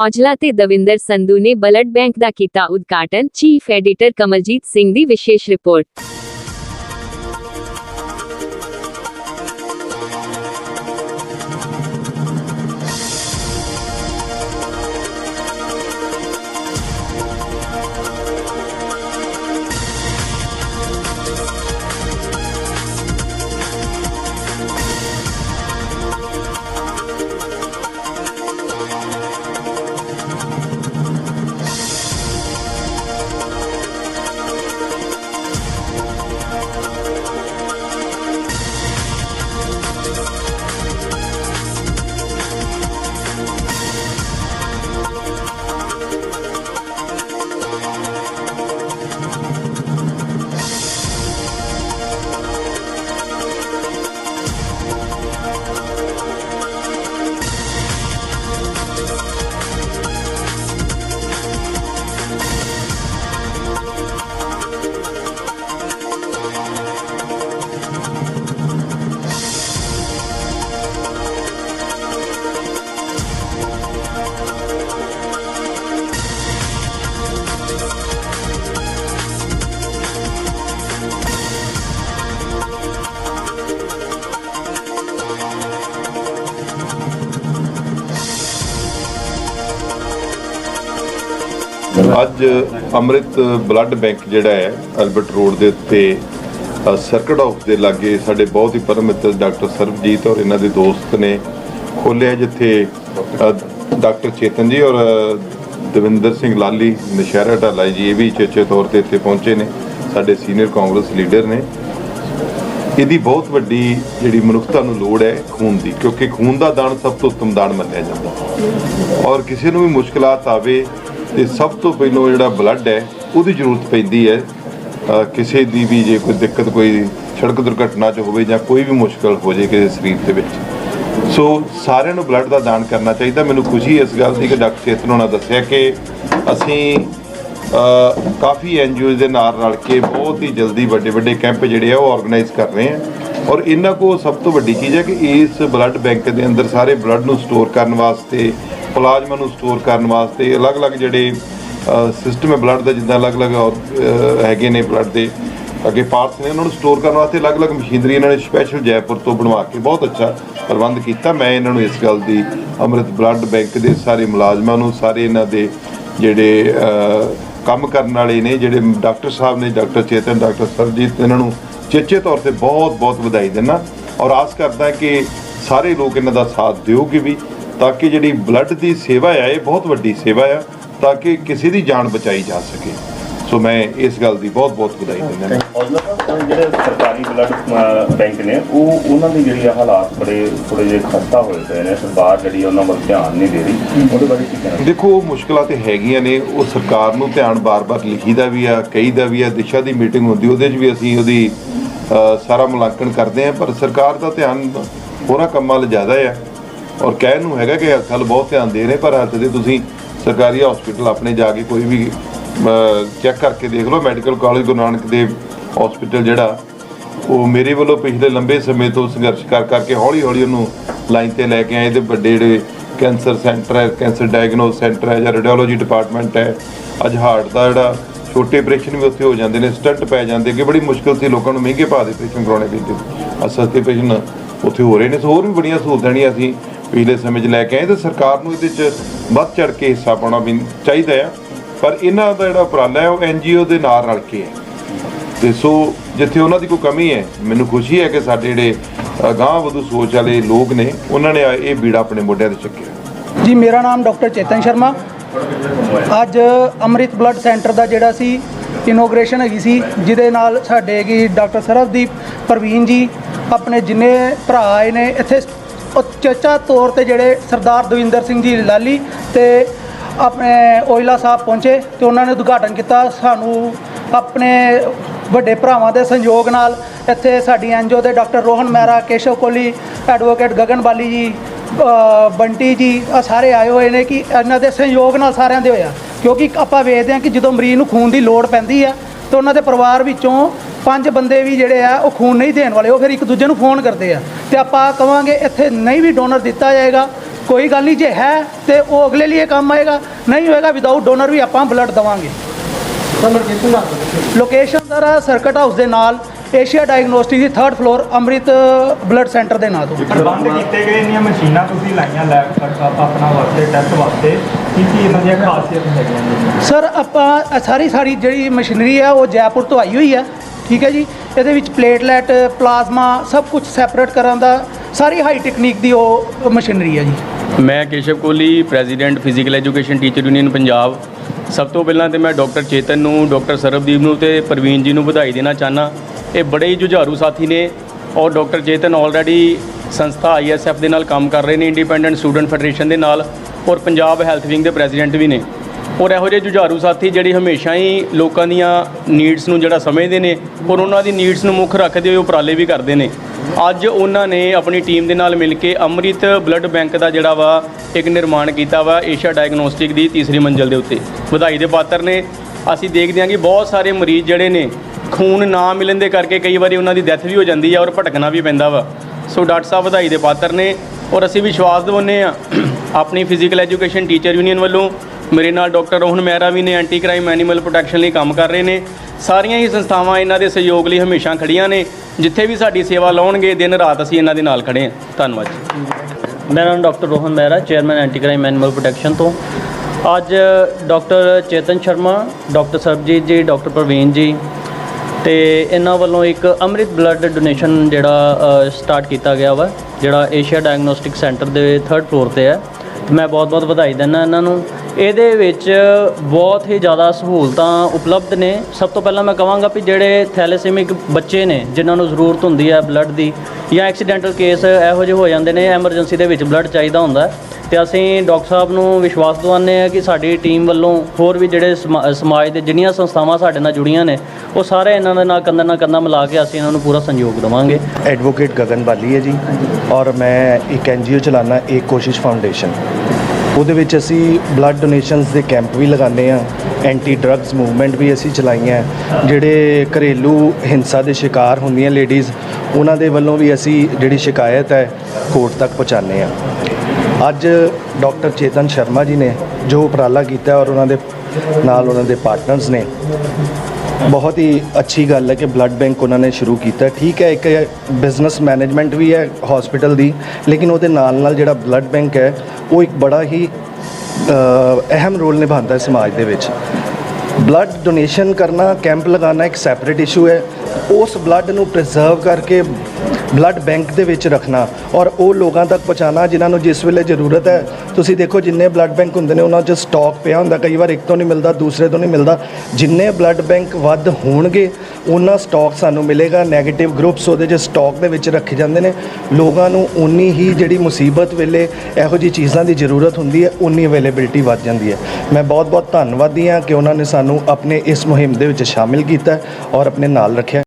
ਔਜਲਾ ਤੇ ਦਵਿੰਦਰ ਸੰਧੂ ਨੇ blood bank ਦਾ ਕੀਤਾ ਉਦਘਾਟਨ, ਚੀਫ ਐਡੀਟਰ ਕਮਲਜੀਤ ਸਿੰਘ ਦੀ ਵਿਸ਼ੇਸ਼ ਰਿਪੋਰਟ। ਅੱਜ ਅੰਮ੍ਰਿਤ ਬਲੱਡ ਬੈਂਕ ਜਿਹੜਾ ਹੈ, ਅਲਬਰਟ ਰੋਡ ਦੇ ਉੱਤੇ ਸਰਕਟ ਹਾਊਸ ਦੇ ਲਾਗੇ ਸਾਡੇ ਬਹੁਤ ਹੀ ਪਰਮ ਮਿੱਤਰ ਡਾਕਟਰ ਸਰਬਜੀਤ ਔਰ ਇਹਨਾਂ ਦੇ ਦੋਸਤ ਨੇ ਖੋਲ੍ਹਿਆ ਜਿੱਥੇ ਡਾਕਟਰ ਚੇਤਨ ਜੀ ਔਰ ਦਵਿੰਦਰ ਸਿੰਘ ਲਾਲੀ ਨਸ਼ਹਿਰਾ ਢਾਲਾ ਜੀ, ਇਹ ਵੀ ਚੇਚੇ ਤੌਰ ਤੇ ਇੱਥੇ ਪਹੁੰਚੇ ਨੇ, ਸਾਡੇ ਸੀਨੀਅਰ ਕਾਂਗਰਸ ਲੀਡਰ ਨੇ। ਇਹਦੀ ਬਹੁਤ ਵੱਡੀ ਜਿਹੜੀ ਮਨੁੱਖਤਾ ਨੂੰ ਲੋੜ ਹੈ ਖੂਨ ਦੀ, ਕਿਉਂਕਿ ਖੂਨ ਦਾ ਦਾਨ ਸਭ ਤੋਂ ਉੱਤਮ ਦਾਨ ਮੰਨਿਆ ਜਾਂਦਾ। ਔਰ ਕਿਸੇ ਨੂੰ ਵੀ ਮੁਸ਼ਕਲਾਤ ਆਵੇ ਤੇ ਸਭ ਤੋਂ ਪਹਿਲਾਂ ਜਿਹੜਾ ਬਲੱਡ ਹੈ ਉਹਦੀ ਜ਼ਰੂਰਤ ਪੈਂਦੀ ਹੈ। ਕਿਸੇ ਦੀ ਵੀ ਜੇ ਕੋਈ ਦਿੱਕਤ ਕੋਈ ਸੜਕ ਦੁਰਘਟਨਾ 'ਚ ਹੋਵੇ ਜਾਂ ਕੋਈ ਵੀ ਮੁਸ਼ਕਲ ਹੋ ਜੇ ਕਿਸੇ ਸਰੀਰ ਦੇ ਵਿੱਚ। ਸੋ ਸਾਰਿਆਂ ਨੂੰ ਬਲੱਡ ਦਾ ਦਾਨ ਕਰਨਾ ਚਾਹੀਦਾ। ਮੈਨੂੰ ਖੁਸ਼ੀ ਇਸ ਗੱਲ ਦੀ ਕਿ ਡਾਕਟਰ ਚੇਤਨ ਹੋਣਾ ਦੱਸਿਆ ਕਿ ਅਸੀਂ ਅ, ਕਾਫੀ ਐਨਜੀਓਜ਼ ਦੇ ਨਾਲ ਰਲ ਕੇ ਬਹੁਤ ਹੀ ਜਲਦੀ ਵੱਡੇ ਵੱਡੇ ਕੈਂਪ ਜਿਹੜੇ ਆ ਉਹ ਆਰਗੇਨਾਈਜ਼ ਕਰ ਰਹੇ ਆ ਔਰ ਇਹਨਾਂ ਕੋ ਸਭ ਤੋਂ ਵੱਡੀ ਚੀਜ਼ ਹੈ ਕਿ ਇਸ ਬਲੱਡ ਬੈਂਕ ਦੇ ਅੰਦਰ ਸਾਰੇ ਬਲੱਡ ਨੂੰ ਸਟੋਰ ਕਰਨ ਵਾਸਤੇ ਪਲਾਜ਼ਮਾ ਨੂੰ ਸਟੋਰ ਕਰਨ ਵਾਸਤੇ ਅਲੱਗ-ਅਲੱਗ ਜਿਹੜੇ ਸਿਸਟਮ ਹੈ ਬਲੱਡ ਦਾ ਜਿੱਦਾਂ ਅਲੱਗ-ਅਲੱਗ ਅ, ਹੈਗੇ ਨੇ ਬਲੱਡ ਦੇ ਅੱਗੇ ਪਾਰਟਸ ਨੇ ਉਹਨਾਂ ਨੂੰ ਸਟੋਰ ਕਰਨ ਵਾਸਤੇ ਅਲੱਗ-ਅਲੱਗ ਮਸ਼ੀਨਰੀ ਇਹਨਾਂ ਨੇ ਸਪੈਸ਼ਲ ਜੈਪੁਰ ਤੋਂ ਬਣਵਾ ਕੇ ਬਹੁਤ ਅੱਛਾ ਪ੍ਰਬੰਧ ਕੀਤਾ। ਮੈਂ ਇਹਨਾਂ ਨੂੰ ਇਸ ਗੱਲ ਦੀ ਅੰਮ੍ਰਿਤ ਬਲੱਡ ਬੈਂਕ ਦੇ ਸਾਰੇ ਮੁਲਾਜ਼ਮਾਂ ਨੂੰ ਸਾਰੇ ਇਹਨਾਂ ਦੇ ਜਿਹੜੇ ਕੰਮ ਕਰਨ ਵਾਲੇ ਨੇ ਜਿਹੜੇ ਡਾਕਟਰ ਸਾਹਿਬ ਨੇ ਡਾਕਟਰ ਚੇਤਨ ਡਾਕਟਰ ਸਰਜੀਤ ਇਹਨਾਂ ਨੂੰ ਚੇਚੇ ਤੌਰ ਤੇ ਬਹੁਤ ਬਹੁਤ ਵਧਾਈ ਦਿੰਦਾ। ਔਰ ਆਸ ਕਰਦਾ ਕਿ ਸਾਰੇ ਲੋਕ ਇਹਨਾਂ ਦਾ ਸਾਥ ਦਿਓਗੇ ਵੀ। ਤਾਂ ਕਿ ਜਿਹੜੀ ਬਲੱਡ ਦੀ ਸੇਵਾ ਹੈ ਇਹ ਬਹੁਤ ਵੱਡੀ ਸੇਵਾ ਆ ਤਾਂ ਕਿ ਕਿਸੇ ਦੀ ਜਾਨ ਬਚਾਈ ਜਾ ਸਕੇ। ਸੋ ਮੈਂ ਇਸ ਗੱਲ ਦੀ ਬਹੁਤ ਬਹੁਤ ਵਧਾਈ ਦਿੰਦਾ ਸਾਹਿਬ ਜਿਹੜੇ ਸਰਕਾਰੀ ਬਲੱਡ ਬੈਂਕ ਨੇ ਉਹ ਉਹਨਾਂ ਦੀ ਜਿਹੜੀ ਹਾਲਾਤ ਬੜੇ ਥੋੜੇ ਜਿਹੇ ਖਸਤਾ ਹੋਏ ਪਏ ਨੇ ਸਰਕਾਰ ਜਿਹੜੀ ਉਹਨਾਂ ਵੱਲ ਧਿਆਨ ਨਹੀਂ ਦੇ ਰਹੀ। ਉਹਦੇ ਬਾਰੇ ਕੀ ਕਹਿਣਾ? ਦੇਖੋ ਉਹ ਮੁਸ਼ਕਲਾਂ ਤੇ ਹੈਗੀਆਂ ਨੇ ਉਹ ਸਰਕਾਰ ਨੂੰ ਧਿਆਨ ਬਾਰ-ਬਾਰ ਲਿਖੀਦਾ ਵੀ ਆ ਕਹੀਦਾ ਵੀ ਆ ਦਿਸ਼ਾ ਦੀ ਮੀਟਿੰਗ ਹੁੰਦੀ ਉਹਦੇ 'ਚ ਵੀ ਅਸੀਂ ਉਹਦੀ ਸਾਰਾ ਮੁਲਾਂਕਣ ਕਰਦੇ ਆ ਪਰ ਸਰਕਾਰ ਦਾ ਧਿਆਨ ਹੋਰਾਂ ਕੰਮਾਂ 'ਲ ਜ਼ਿਆਦਾ ਆ। ਔਰ ਕਹਿਣ ਨੂੰ ਹੈਗਾ ਕਿ ਹਸਪਤਾਲ ਬਹੁਤ ਧਿਆਨ ਦੇ ਰਹੇ, ਪਰ ਹੱਥ ਦੇ ਤੁਸੀਂ ਸਰਕਾਰੀ ਹਸਪੀਟਲ ਆਪਣੇ ਜਾ ਕੇ ਕੋਈ ਵੀ ਚੈੱਕ ਕਰਕੇ ਦੇਖ ਲਓ। Medical college Guru Nanak Dev hospital ਜਿਹੜਾ, ਉਹ ਮੇਰੇ ਵੱਲੋਂ ਪਿਛਲੇ ਲੰਬੇ ਸਮੇਂ ਤੋਂ ਸੰਘਰਸ਼ ਕਰ ਕਰਕੇ ਹੌਲੀ ਹੌਲੀ ਉਹਨੂੰ ਲਾਈਨ ਤੇ ਲੈ ਕੇ ਆਏ। ਤੇ ਵੱਡੇ ਜਿਹੜੇ ਕੈਂਸਰ ਸੈਂਟਰ ਹੈ ਕੈਂਸਰ ਡਾਇਗਨੋਸ ਸੈਂਟਰ ਹੈ ਜਾਂ ਰੇਡੀਓਲੋਜੀ ਡਿਪਾਰਟਮੈਂਟ ਹੈ, ਅੱਜ ਹਾਰਟ ਦਾ ਜਿਹੜਾ ਛੋਟੇ ਆਪਰੇਸ਼ਨ ਵੀ ਉੱਥੇ ਹੋ ਜਾਂਦੇ ਨੇ। ਸਟੰਟ ਪੈ ਜਾਂਦੇ ਕਿ ਬੜੀ ਮੁਸ਼ਕਲ ਸੀ ਲੋਕਾਂ ਨੂੰ ਮਹਿੰਗੇ ਭਾਅ ਦੇ ਆਪਰੇਸ਼ਨ ਕਰਾਉਣੇ ਪੈਂਦੇ। ਸੀ ਸਸਤੇ ਆਪਰੇਸ਼ਨ ਉੱਥੇ ਹੋ ਰਹੇ ਨੇ। ਸੋ ਹੋਰ ਵੀ ਬੜੀਆਂ ਸਹੂਲਤਾਂ ਜਿਹੜੀਆਂ ਅਸੀਂ ਪਿਛਲੇ ਸਮੇਂ 'ਚ ਲੈ ਕੇ ਆਏ ਤਾਂ ਸਰਕਾਰ ਨੂੰ ਇਹਦੇ 'ਚ ਵੱਧ ਚੜ ਕੇ ਹਿੱਸਾ ਪਾਉਣਾ ਵੀ ਚਾਹੀਦਾ ਆ। ਪਰ ਇਹਨਾਂ ਦਾ ਜਿਹੜਾ ਉਪਰਾਲਾ ਹੈ, ਉਹ ਐਨਜੀਓ ਦੇ ਨਾਲ ਰਲ ਕੇ ਹੈ। ਤੇ ਸੋ ਜਿੱਥੇ ਉਹਨਾਂ ਦੀ ਕੋਈ ਕਮੀ ਹੈ, ਮੈਨੂੰ ਖੁਸ਼ੀ ਹੈ ਕਿ ਸਾਡੇ ਜਿਹੜੇ ਅਗਾਂਹ ਵਧੂ ਸੋਚ ਵਾਲੇ ਲੋਕ ਨੇ, ਉਹਨਾਂ ਨੇ ਇਹ ਬੀੜਾ ਆਪਣੇ ਮੋਢਿਆਂ ਤੇ ਚੱਕਿਆ। ਜੀ, ਮੇਰਾ ਨਾਮ ਡਾਕਟਰ ਚੇਤਨ ਸ਼ਰਮਾ। ਅੱਜ ਅੰਮ੍ਰਿਤ ਬਲੱਡ ਸੈਂਟਰ ਦਾ ਜਿਹੜਾ ਸੀ, ਇਨੋਗ੍ਰੇਸ਼ਨ ਹੈਗੀ ਸੀ, ਜਿਹਦੇ ਨਾਲ ਸਾਡੇ ਹੈਗੀ ਡਾਕਟਰ ਸਰਵਦੀਪ ਪ੍ਰਵੀਨ ਜੀ, ਆਪਣੇ ਜਿੰਨੇ ਭਰਾ ਆਏ ਨੇ, ਇੱਥੇ ਉਚੇਚਾ ਤੌਰ ਤੇ ਜਿਹੜੇ ਸਰਦਾਰ ਦਵਿੰਦਰ ਸਿੰਘ ਜੀ ਲਾਲੀ ਤੇ ਆਪਣੇ ਓਇਲਾ ਸਾਹਿਬ ਪਹੁੰਚੇ ਤੇ ਉਹਨਾਂ ਨੇ ਉਦਘਾਟਨ ਕੀਤਾ। ਸਾਨੂੰ ਆਪਣੇ ਵੱਡੇ ਭਰਾਵਾਂ ਦੇ ਸਹਿਯੋਗ ਨਾਲ ਇੱਥੇ ਸਾਡੀ ਐਨਜੀਓ ਦੇ ਡਾਕਟਰ ਰੋਹਨ ਮਹਿਰਾ, ਕੇਸ਼ਵ ਕੋਲੀ ਐਡਵੋਕੇਟ ਗਗਨ ਬਾਲੀ ਜੀ ਬੰਟੀ ਜੀ ਆ ਸਾਰੇ ਆਏ ਹੋਏ ਨੇ ਕਿ ਇਹਨਾਂ ਦੇ ਸਹਿਯੋਗ ਨਾਲ ਸਾਰਿਆਂ ਦੇ ਹੋਇਆ। ਕਿਉਂਕਿ ਆਪਾਂ ਵੇਖਦੇ ਹਾਂ ਕਿ ਜਦੋਂ ਮਰੀਜ਼ ਨੂੰ ਖੂਨ ਦੀ ਲੋੜ ਪੈਂਦੀ ਆ ਤੇ ਉਹਨਾਂ ਦੇ ਪਰਿਵਾਰ ਵਿੱਚੋਂ ਪੰਜ ਬੰਦੇ ਵੀ ਜਿਹੜੇ ਆ, ਉਹ ਖੂਨ ਨਹੀਂ ਦੇਣ ਵਾਲੇ, ਉਹ ਫਿਰ ਇੱਕ ਦੂਜੇ ਨੂੰ ਫੋਨ ਕਰਦੇ ਆ। ਤੇ ਆਪਾਂ ਕਵਾਂਗੇ ਇੱਥੇ ਨਹੀਂ ਵੀ ਡੋਨਰ ਦਿੱਤਾ ਜਾਏਗਾ। ਕੋਈ ਗੱਲ ਨਹੀਂ, ਜੇ ਹੈ ਤੇ ਉਹ ਅਗਲੇ ਲਈ ਕੰਮ ਆਏਗਾ। ਨਹੀਂ ਹੋਏਗਾ ਵਿਦਆਊਟ ਡੋਨਰ ਵੀ ਆਪਾਂ ਬਲੱਡ ਦਵਾਂਗੇ। ਲੋਕੇਸ਼ਨ ਸਰ ਸਰਕਟ ਹਾਊਸ ਦੇ ਨਾਲ ਏਸ਼ੀਆ ਡਾਇਗਨੋਸਟਿਕ ਦੀ 3rd floor Amrit blood centre ਦੇ ਨਾਂ ਤੋਂ ਪ੍ਰਬੰਧ ਕੀਤੇ ਗਏ ਇੰਨੀਆਂ ਮਸ਼ੀਨਾਂ ਤੁਸੀਂ ਲਾਈਆਂ ਲੈਬ ਤੱਕ ਆਪਣਾ ਵਾਸਤੇ ਟੈਸਟ ਵਾਸਤੇ। ਕੀ ਕੀ ਇਹਨਾਂ ਦੀਆਂ ਖਾਸੀਅਤ ਹੈਗੀਆਂ ਨੇ? ਸਰ ਆਪਾਂ ਸਾਰੀ ਸਾਰੀ ਜਿਹੜੀ ਮਸ਼ੀਨਰੀ ਹੈ ਉਹ ਜੈਪੁਰ ਤੋਂ ਆਈ ਹੋਈ ਹੈ ਠੀਕ ਹੈ ਜੀ? ਇਹਦੇ ਵਿੱਚ ਪਲੇਟਲੈਟ ਪਲਾਜ਼ਮਾ ਸਭ ਕੁਝ ਸੈਪਰੇਟ ਕਰਨ ਦਾ ਸਾਰੀ ਹਾਈ ਟੈਕਨੀਕ ਦੀ ਉਹ ਮਸ਼ੀਨਰੀ ਹੈ ਜੀ। ਮੈਂ Keshav Kohli president physical education teacher union Punjab. ਸਭ ਤੋਂ ਪਹਿਲਾਂ ਤੇ ਮੈਂ ਡਾਕਟਰ ਚੇਤਨ ਨੂੰ ਡਾਕਟਰ ਸਰਬਦੀਪ ਨੂੰ ਤੇ ਪ੍ਰਵੀਨ ਜੀ ਨੂੰ ਵਧਾਈ ਦੇਣਾ ਚਾਹਨਾ ਇਹ ਬੜੇ ਹੀ ਜੁਝਾਰੂ ਸਾਥੀ ਨੇ। ਔਰ ਡਾਕਟਰ ਚੇਤਨ ਆਲਰੇਡੀ ਸੰਸਥਾ ਆਈਐਸਐਫ ਦੇ ਨਾਲ ਕੰਮ ਕਰ ਰਹੇ ਨੇ ਇੰਡੀਪੈਂਡੈਂਟ ਸਟੂਡੈਂਟ ਫੈਡਰੇਸ਼ਨ ਦੇ ਨਾਲ, ਔਰ ਪੰਜਾਬ ਹੈਲਥ ਵਿੰਗ ਦੇ ਪ੍ਰੈਜ਼ੀਡੈਂਟ ਵੀ ਨੇ। ਔਰ ਇਹੋ ਜਿਹੇ ਜੁਝਾਰੂ ਸਾਥੀ ਜਿਹੜੇ ਹਮੇਸ਼ਾ ਹੀ ਲੋਕਾਂ ਦੀਆਂ ਨੀਡਸ ਨੂੰ ਜਿਹੜਾ ਸਮਝਦੇ ਨੇ, ਔਰ ਉਹਨਾਂ ਦੀ ਨੀਡਸ ਨੂੰ ਮੁੱਖ ਰੱਖਦੇ ਹੋਏ ਉਪਰਾਲੇ ਵੀ ਕਰਦੇ ਨੇ। ਅੱਜ ਉਹਨਾਂ ਨੇ ਆਪਣੀ ਟੀਮ ਦੇ ਨਾਲ ਮਿਲ ਕੇ ਅੰਮ੍ਰਿਤ ਬਲੱਡ ਬੈਂਕ ਦਾ ਜਿਹੜਾ ਵਾ ਇੱਕ ਨਿਰਮਾਣ ਕੀਤਾ ਵਾ ਏਸ਼ੀਆ ਡਾਇਗਨੋਸਟਿਕ ਦੀ ਤੀਸਰੀ ਮੰਜ਼ਲ ਦੇ ਉੱਤੇ। ਵਧਾਈ ਦੇ ਪਾਤਰ ਨੇ। ਅਸੀਂ ਦੇਖਦੇ ਹਾਂ ਕਿ ਬਹੁਤ ਸਾਰੇ ਮਰੀਜ਼ ਜਿਹੜੇ ਨੇ ਖੂਨ ਨਾ ਮਿਲਣ ਦੇ ਕਰਕੇ ਕਈ ਵਾਰੀ ਉਹਨਾਂ ਦੀ ਡੈਥ ਵੀ ਹੋ ਜਾਂਦੀ ਹੈ ਔਰ ਭਟਕਣਾ ਵੀ ਪੈਂਦਾ ਵਾ। ਸੋ ਡਾਕਟਰ ਸਾਹਿਬ ਵਧਾਈ ਦੇ ਪਾਤਰ ਨੇ ਔਰ ਅਸੀਂ ਵਿਸ਼ਵਾਸ ਦਿਵਾਉਂਦੇ ਆ ਆਪਣੀ ਫਿਜ਼ੀਕਲ ਐਜੂਕੇਸ਼ਨ ਟੀਚਰ ਯੂਨੀਅਨ ਵੱਲੋਂ। ਮੇਰੇ ਨਾਲ ਡਾਕਟਰ ਰੋਹਨ ਮਹਿਰਾ ਵੀ ਨੇ ਐਂਟੀ ਕ੍ਰਾਈਮ ਐਨੀਮਲ ਪ੍ਰੋਟੈਕਸ਼ਨ ਲਈ ਕੰਮ ਕਰ ਰਹੇ ਨੇ। ਸਾਰੀਆਂ ਹੀ ਸੰਸਥਾਵਾਂ ਇਹਨਾਂ ਦੇ ਸਹਿਯੋਗ ਲਈ ਹਮੇਸ਼ਾ ਖੜੀਆਂ ਨੇ। ਜਿੱਥੇ ਵੀ ਸਾਡੀ ਸੇਵਾ ਲਾਉਣਗੇ, ਦਿਨ ਰਾਤ ਅਸੀਂ ਇਹਨਾਂ ਦੇ ਨਾਲ ਖੜੇ ਹਾਂ। ਧੰਨਵਾਦ ਜੀ। ਮੇਰਾ ਨਾਮ doctor Rohan Mehra chairman anti crime animal protection ਤੋਂ। ਅੱਜ doctor Chetan Sharma, doctor Sarabjit ji, doctor Praveen ji ਤੇ ਇਹਨਾਂ ਵੱਲੋਂ ਇੱਕ ਅੰਮ੍ਰਿਤ ਬਲੱਡ ਡੋਨੇਸ਼ਨ ਜਿਹੜਾ ਸਟਾਰਟ ਕੀਤਾ ਗਿਆ ਵਾ, ਜਿਹੜਾ ਏਸ਼ੀਆ ਡਾਇਗਨੋਸਟਿਕ ਸੈਂਟਰ ਦੇ 3rd ਫਲੋਰ ਤੇ ਹੈ। ਮੈਂ ਬਹੁਤ-ਬਹੁਤ ਵਧਾਈ ਦਿੰਦਾ ਇਹਨਾਂ ਨੂੰ। ਇਹਦੇ ਵਿੱਚ ਬਹੁਤ ਹੀ ਜ਼ਿਆਦਾ ਸਹੂਲਤਾਂ ਉਪਲਬਧ ਨੇ। ਸਭ ਤੋਂ ਪਹਿਲਾਂ ਮੈਂ ਕਹਾਂਗਾ ਵੀ ਜਿਹੜੇ ਥੈਲੇਸੀਮਿਕ ਬੱਚੇ ਨੇ, ਜਿਨ੍ਹਾਂ ਨੂੰ ਜ਼ਰੂਰਤ ਹੁੰਦੀ ਹੈ ਬਲੱਡ ਦੀ ਜਾਂ ਐਕਸੀਡੈਂਟਲ ਕੇਸ ਇਹੋ ਜਿਹੇ ਹੋ ਜਾਂਦੇ ਨੇ ਐਮਰਜੈਂਸੀ ਦੇ ਵਿੱਚ ਬਲੱਡ ਚਾਹੀਦਾ ਹੁੰਦਾ। ਤੇ ਅਸੀਂ ਡਾਕਟਰ ਸਾਹਿਬ ਨੂੰ ਵਿਸ਼ਵਾਸ ਦਿਵਾਉਂਦੇ ਆ ਕਿ ਸਾਡੀ ਟੀਮ ਵੱਲੋਂ ਹੋਰ ਵੀ ਜਿਹੜੇ ਸਮਾ- ਸਮਾਜ ਦੇ ਜਿੰਨੀਆਂ ਸੰਸਥਾਵਾਂ ਸਾਡੇ ਨਾਲ ਜੁੜੀਆਂ ਨੇ, ਉਹ ਸਾਰੇ ਇਹਨਾਂ ਦੇ ਨਾਲ ਕੰਧਾ ਨਾਲ ਕੰਧਾ ਮਿਲਾ ਕੇ ਅਸੀਂ ਇਹਨਾਂ ਨੂੰ ਪੂਰਾ ਸਹਿਯੋਗ ਦੇਵਾਂਗੇ। ਐਡਵੋਕੇਟ ਗਗਨ ਬਾਲੀ ਹੈ ਜੀ, ਔਰ ਮੈਂ ਇੱਕ ਐਨਜੀਓ ਚਲਾਉਣਾ, ਇੱਕ ਕੋਸ਼ਿਸ਼ ਫਾਊਂਡੇਸ਼ਨ ਉਹਦੇ ਵਿੱਚ ਅਸੀਂ ਬਲੱਡ ਡੋਨੇਸ਼ਨਸ ਦੇ ਕੈਂਪ ਵੀ ਲਗਾਉਂਦੇ ਆ ਐਂਟੀ ਡਰੱਗਸ ਮੂਵਮੈਂਟ ਵੀ ਅਸੀਂ ਚਲਾਈਆਂ, ਜਿਹੜੇ ਘਰੇਲੂ ਹਿੰਸਾ ਦੇ ਸ਼ਿਕਾਰ ਹੁੰਦੀਆਂ ਲੇਡੀਜ਼ ਉਹਨਾਂ ਦੇ ਵੱਲੋਂ ਵੀ ਅਸੀਂ ਜਿਹੜੀ ਸ਼ਿਕਾਇਤ ਹੈ ਕੋਰਟ ਤੱਕ ਪਹੁੰਚਾਉਂਦੇ ਆ ਅੱਜ ਡਾਕਟਰ ਚੇਤਨ ਸ਼ਰਮਾ ਜੀ ਨੇ ਜੋ ਉਪਰਾਲਾ ਕੀਤਾ ਔਰ ਉਹਨਾਂ ਦੇ ਨਾਲ ਉਹਨਾਂ ਦੇ ਪਾਰਟਨਰਸ ਨੇ, ਬਹੁਤ ਹੀ ਅੱਛੀ ਗੱਲ ਹੈ ਕਿ ਬਲੱਡ ਬੈਂਕ ਉਹਨਾਂ ਨੇ ਸ਼ੁਰੂ ਕੀਤਾ। ਠੀਕ ਹੈ, ਇੱਕ ਬਿਜ਼ਨਸ ਮੈਨੇਜਮੈਂਟ ਵੀ ਹੈ ਹਸਪੀਟਲ ਦੀ, ਲੇਕਿਨ ਉਹਦੇ ਨਾਲ ਨਾਲ ਜਿਹੜਾ ਬਲੱਡ ਬੈਂਕ ਹੈ, ਉਹ ਇੱਕ ਬੜਾ ਹੀ ਅਹਿਮ ਰੋਲ ਨਿਭਾਉਂਦਾ ਹੈ ਸਮਾਜ ਦੇ ਵਿੱਚ। ਬਲੱਡ ਡੋਨੇਸ਼ਨ ਕਰਨਾ ਕੈਂਪ ਲਗਾਉਣਾ ਇੱਕ ਸੈਪਰੇਟ ਇਸ਼ੂ ਹੈ। ਉਸ ਬਲੱਡ ਨੂੰ ਪ੍ਰੀਜ਼ਰਵ ਕਰਕੇ ਬਲੱਡ ਬੈਂਕ ਦੇ ਵਿੱਚ ਰੱਖਣਾ ਔਰ ਉਹ ਲੋਕਾਂ ਤੱਕ ਪਹੁੰਚਾਉਣਾ ਜਿਨ੍ਹਾਂ ਨੂੰ ਜਿਸ ਵੇਲੇ ਜ਼ਰੂਰਤ ਹੈ। ਤੁਸੀਂ ਦੇਖੋ ਜਿੰਨੇ ਬਲੱਡ ਬੈਂਕ ਹੁੰਦੇ ਨੇ, ਉਹਨਾਂ 'ਚ ਸਟਾਕ ਪਿਆ ਹੁੰਦਾ। ਕਈ ਵਾਰ ਇੱਕ ਤੋਂ ਨਹੀਂ ਮਿਲਦਾ, ਦੂਸਰੇ ਤੋਂ ਨਹੀਂ ਮਿਲਦਾ। ਜਿੰਨੇ ਬਲੱਡ ਬੈਂਕ ਵੱਧ ਹੋਣਗੇ, ਉਹਨਾਂ ਸਟਾਕ ਸਾਨੂੰ ਮਿਲੇਗਾ। 네ਗੇਟਿਵ ਗਰੁੱਪਸ ਉਹਦੇ 'ਚ ਸਟਾਕ ਦੇ ਵਿੱਚ ਰੱਖੇ ਜਾਂਦੇ ਨੇ। ਲੋਕਾਂ ਨੂੰ ਉਨੀ ਹੀ ਜਿਹੜੀ ਮੁਸੀਬਤ ਵੇਲੇ ਇਹੋ ਜਿਹੀ ਚੀਜ਼ਾਂ ਦੀ ਜ਼ਰੂਰਤ ਹੁੰਦੀ ਹੈ ਉਨੀ ਅਵੇਲੇਬਿਲਟੀ ਵੱਧ ਜਾਂਦੀ ਹੈ। ਮੈਂ ਬਹੁਤ ਬਹੁਤ ਧੰਨਵਾਦੀ ਹਾਂ ਕਿ ਉਹਨਾਂ ਨੇ ਸਾਨੂੰ ਆਪਣੇ ਇਸ ਮੁਹਿੰਮ ਦੇ ਵਿੱਚ ਸ਼ਾਮਿਲ ਕੀਤਾ ਔਰ ਆਪਣੇ ਨਾਲ ਰੱਖਿਆ